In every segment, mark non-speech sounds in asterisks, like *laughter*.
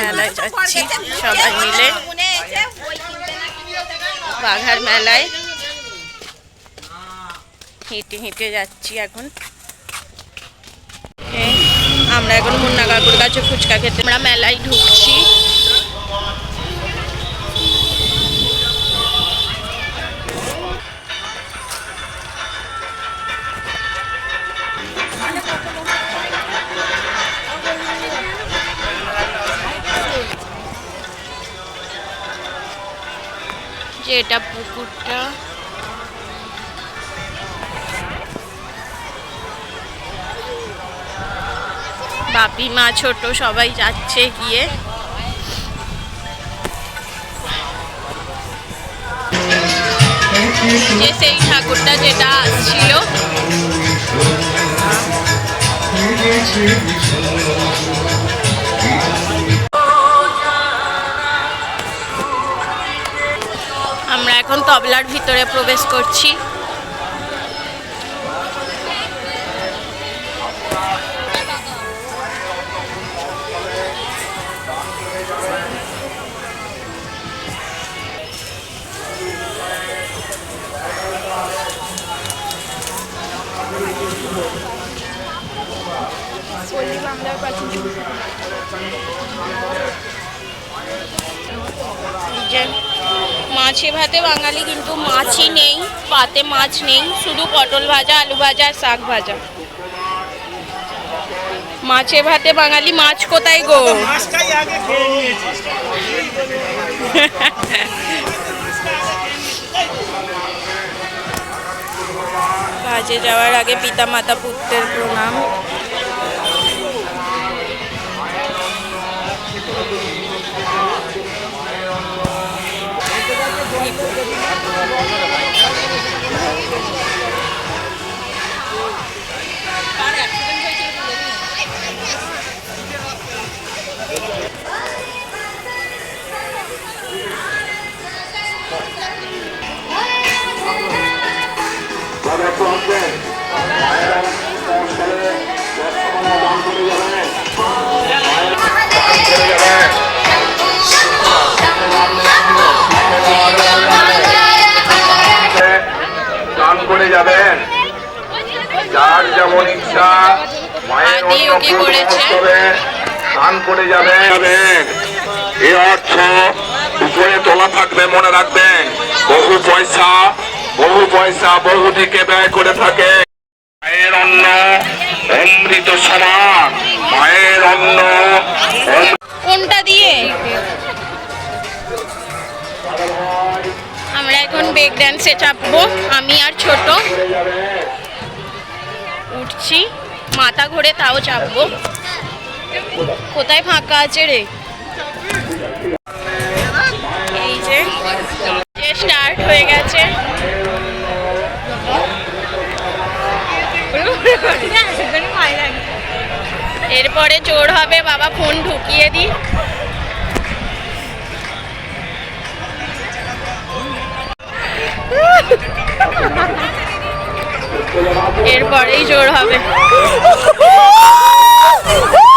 মেলায় যাচ্ছি। সবাই মিলে বাঘার মেলায় হেঁটে হেঁটে যাচ্ছি এখন। আমরা এখন মুন্না কাকুর কাছে ফুচকা খেতে আমরা মেলায় ঢুকছি। এটা পুকুরটা। বাপি মা ছোট সবাই যাচ্ছে গিয়ে। যে সেই ঠাকুরটা যেটা আসছিল আমরা এখন তবলার ভিতরে প্রবেশ করছি। যে মাছে ভাতে বাঙালি কিন্তু মাছই নেই পাতে মাছ নেই শুধু পটল ভাজা আলু ভাজা আর শাক ভাজা। মাছে ভাতে বাঙালি মাছ কোথায় গো? কাজে যাওয়ার আগে পিতা মাতা পুত্রের প্রণাম। যাবেন। যার যেমন ইচ্ছা মায়ের করে যাবেন। অর্থ উপরে তোলা থাকবে মনে রাখবেন। বহু পয়সা বহু পয়সা বহু দিকে ব্যয় করে থাকে। মায়ের অন্ন অমৃত সমান মায়ের অন্ন দিয়ে। আমরা এখন ব্রেক ড্যান্সে চাপবো। আমি আর ছোট। উঠছি। মাথা ঘুরে তাও চাপবো। কোথায় ফাঁকা আছে রে? এই যে স্টার্ট হয়ে গেছে। এরপরে চোর হবে, বাবা ফোন ঢুকিয়ে দিই। এরপরেই জোর হবে। *laughs*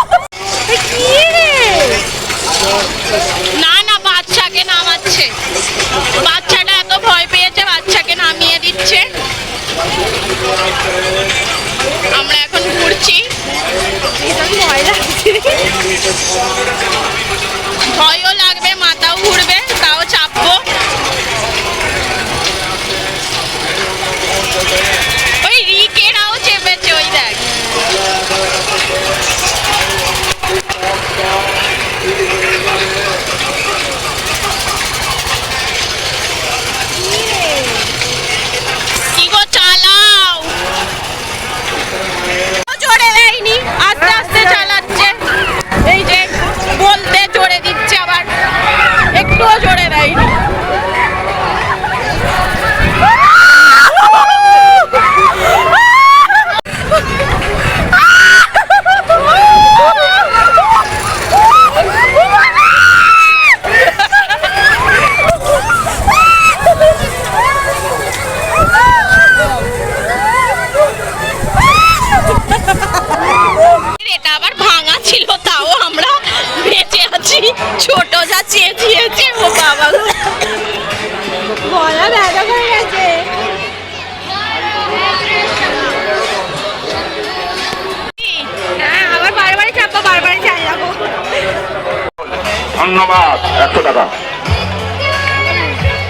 ধন্যবাদ, একশো টাকা।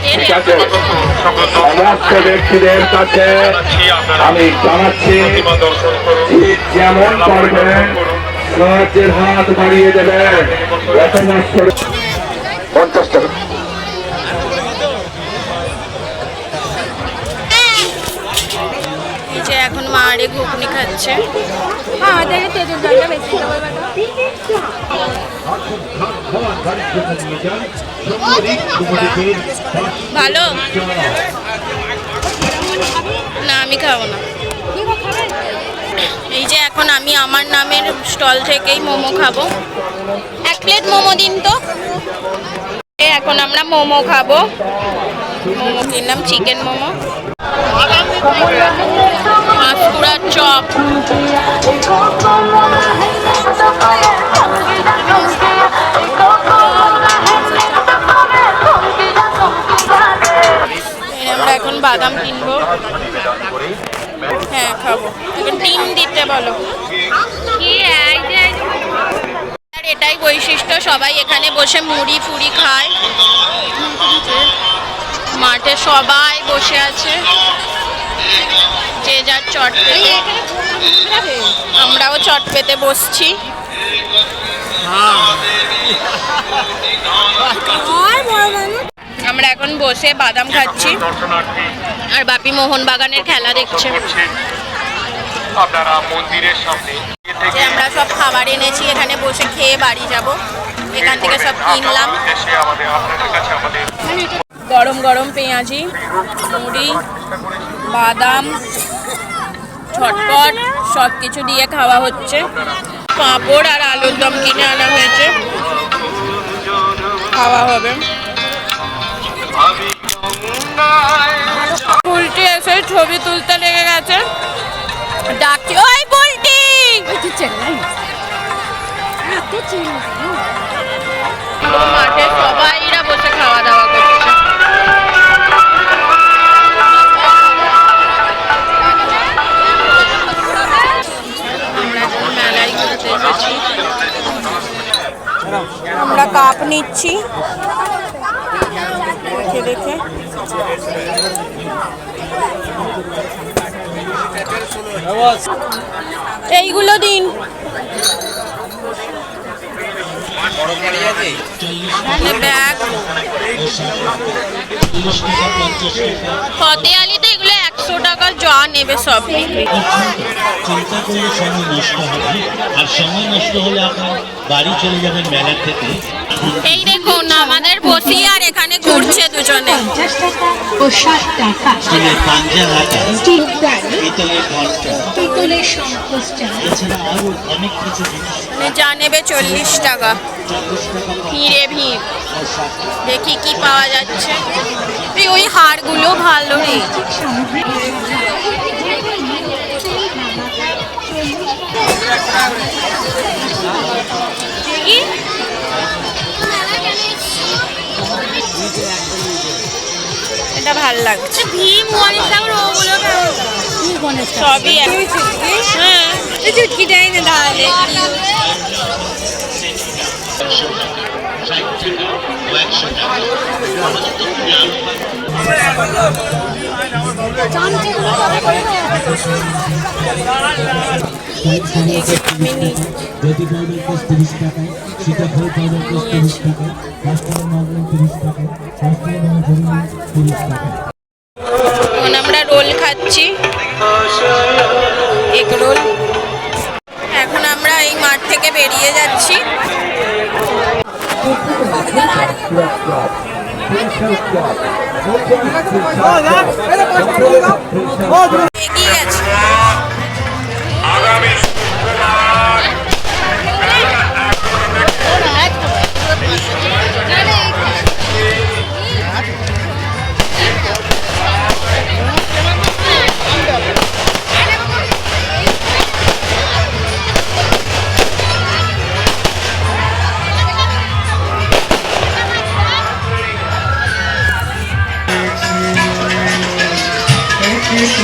ঠিক আছে? সমস্ত ব্যক্তিদের কাছে আমি জানাচ্ছি যেমন পারবেন সাহায্যের হাত বাড়িয়ে দেবেন পঞ্চাশ টাকা। এখন মারে ঘুগনি খাচ্ছে। আমাদের তেঁতুল জলটা বেশি ভালো? না আমি খাব না। এই যে এখন আমি আমার নামের স্টল থেকেই মোমো খাব। এক প্লেট মোমো দিন তো। এখন আমরা মোমো খাব। মোমো কিনলাম চিকেন মোমো। মাছপুরার চপ। আমরা এখন বাদাম কিনবো। হ্যাঁ খাব। এখন ডিম দিতে বলো। আর এটাই বৈশিষ্ট্য, সবাই এখানে বসে মুড়ি ফুড়ি খায়। মাঠে সবাই বসে আছে। চট পেতে। আমরাও চট পেতে বসছি। আমরা এখন বসে বাদাম খাচ্ছি। আর বাপি মোহন বাগানের খেলা দেখছে। করছে আপনারা মন্দিরের সামনে যে আমরা সব খাবার এনেছি এখানে বসে খেয়ে বাড়ি যাব। এখান থেকে সব কিনলাম। এসে আমাদের আপনাদের কাছে আমাদের গরম গরম পেঁয়াজি মুড়ি বাদাম ছটপট সব কিছু দিয়ে খাওয়া হচ্ছে। পাঁপড় আর আলুর দম কিনে আনা হয়েছে। খাওয়া হবে। ফুলটি এসে ছবি তুলতে এসেছি আমরা কাপ নিচ্ছি। দেখে দেখে। এইগুলো দিন। ব্যাগ। ফতে আলিতে একশো টাকা যা নেবে সব চিন্তা করলে সময় নষ্ট হবে আর সময় নষ্ট হলে আপনার বাড়ি চলে যাবেন মেলা থেকে। এই দেখুন আমাদের বসি আর এখানে ঘুরছে দুজনে। মানে যা নেবে চল্লিশ টাকা। ভিড়ে ভিড়। দেখি কি পাওয়া যাচ্ছে। এই ওই হারগুলো ভালো কি? এটা ভালো লাগছে। ভীম গণেশ ঠাকুর ওগুলো সবই হ্যাঁ। চুটকি না তাহলে। যদি তিরিশ টাকা সীতাফল পাউডার তিরিশ টাকা কাস্টমার নর্মাল তিরিশ টাকা কাস্টমার তিরিশ টাকা এখন আমরা রোল খাচ্ছি। Egg roll. এগিয়ে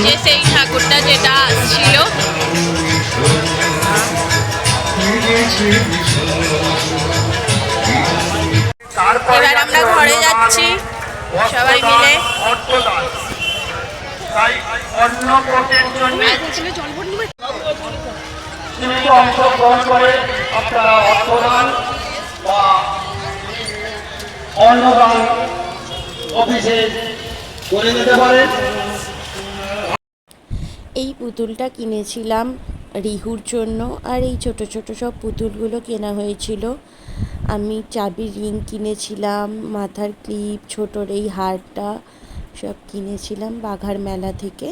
যে সেই ঠাকুরটা যেটা আসছিল এবার আমরা ঘরে যাচ্ছি সবাই মিলে। অংশগ্রহণ করে আপনারা অর্থদান বা অন্নদান অফিসে করে নিতে পারেন। এই পুতুলটা কিনেছিলাম রিহুর জন্য আর এই ছোট ছোট সব পুতুলগুলো কেনা হয়েছিল। আমি চাবির রিং কিনেছিলাম, মাথার ক্লিপ, ছোটোর এই হারটা সব কিনেছিলাম বাঘার মেলা থেকে।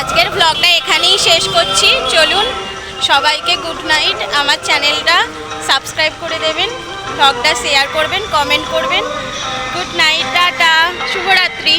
আজকের ব্লগটা এখানেই শেষ করছি। চলুন সবাইকে গুড নাইট আমার চ্যানেলটা সাবস্ক্রাইব করে দেবেন ব্লগটা শেয়ার করবেন কমেন্ট করবেন। গুড নাইট টাটা শুভরাত্রি